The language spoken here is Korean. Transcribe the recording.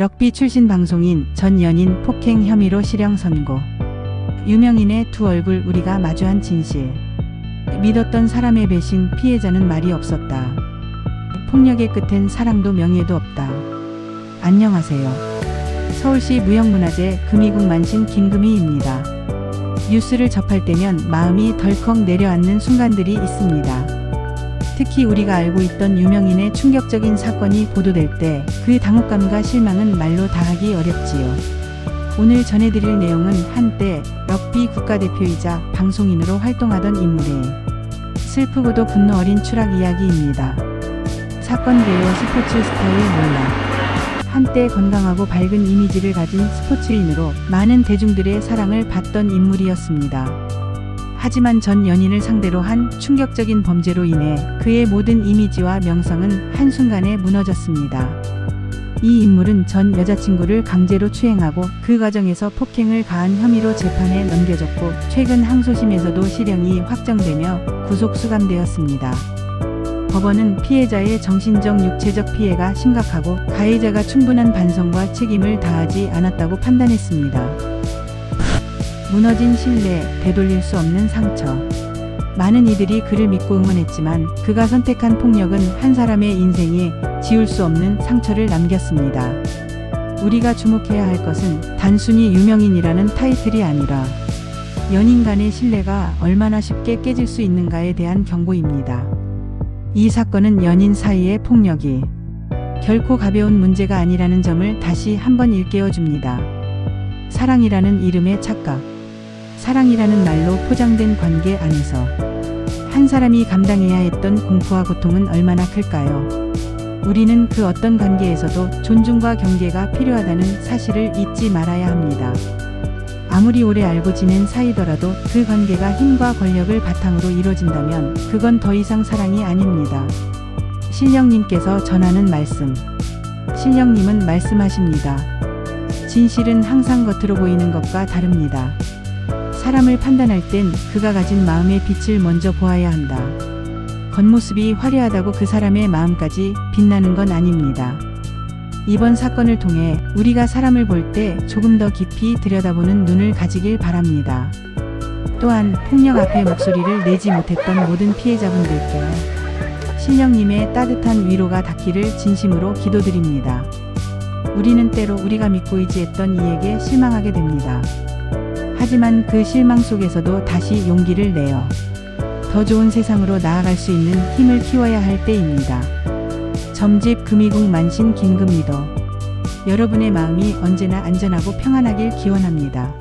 럭비 출신 방송인 전 연인 폭행 혐의로 실형 선고. 유명인의 두 얼굴 우리가 마주한 진실. 믿었던 사람의 배신 피해자는 말이 없었다. 폭력의 끝엔 사랑도 명예도 없다. 안녕하세요. 서울시 무형문화재 금이국 만신 김금희입니다. 뉴스를 접할 때면 마음이 덜컥 내려앉는 순간들이 있습니다. 특히 우리가 알고 있던 유명인의 충격적인 사건이 보도될 때 그 당혹감과 실망은 말로 다하기 어렵지요. 오늘 전해드릴 내용은 한때 럭비 국가대표이자 방송인으로 활동하던 인물의 슬프고도 분노 어린 추락 이야기입니다. 사건계의 스포츠 스타일 몰라. 한때 건강하고 밝은 이미지를 가진 스포츠인으로 많은 대중들의 사랑을 받던 인물이었습니다. 하지만 전 연인을 상대로 한 충격적인 범죄로 인해 그의 모든 이미지와 명성은 한순간에 무너졌습니다. 이 인물은 전 여자친구를 강제로 추행하고 그 과정에서 폭행을 가한 혐의로 재판에 넘겨졌고 최근 항소심에서도 실형이 확정되며 구속 수감되었습니다. 법원은 피해자의 정신적 육체적 피해가 심각하고 가해자가 충분한 반성과 책임을 다하지 않았다고 판단했습니다. 무너진 신뢰, 되돌릴 수 없는 상처. 많은 이들이 그를 믿고 응원했지만 그가 선택한 폭력은 한 사람의 인생에 지울 수 없는 상처를 남겼습니다. 우리가 주목해야 할 것은 단순히 유명인이라는 타이틀이 아니라 연인 간의 신뢰가 얼마나 쉽게 깨질 수 있는가에 대한 경고입니다. 이 사건은 연인 사이의 폭력이 결코 가벼운 문제가 아니라는 점을 다시 한번 일깨워 줍니다. 사랑이라는 이름의 착각. 사랑이라는 말로 포장된 관계 안에서 한 사람이 감당해야 했던 공포와 고통은 얼마나 클까요? 우리는 그 어떤 관계에서도 존중과 경계가 필요하다는 사실을 잊지 말아야 합니다. 아무리 오래 알고 지낸 사이더라도 그 관계가 힘과 권력을 바탕으로 이루어진다면 그건 더 이상 사랑이 아닙니다. 신령님께서 전하는 말씀. 신령님은 말씀하십니다. 진실은 항상 겉으로 보이는 것과 다릅니다. 사람을 판단할 땐 그가 가진 마음의 빛을 먼저 보아야 한다. 겉모습이 화려하다고 그 사람의 마음까지 빛나는 건 아닙니다. 이번 사건을 통해 우리가 사람을 볼 때 조금 더 깊이 들여다보는 눈을 가지길 바랍니다. 또한 폭력 앞에 목소리를 내지 못했던 모든 피해자분들께 신령님의 따뜻한 위로가 닿기를 진심으로 기도드립니다. 우리는 때로 우리가 믿고 의지했던 이에게 실망하게 됩니다. 하지만 그 실망 속에서도 다시 용기를 내어 더 좋은 세상으로 나아갈 수 있는 힘을 키워야 할 때입니다. 점집 금이국 만신 김금리도 여러분의 마음이 언제나 안전하고 평안하길 기원합니다.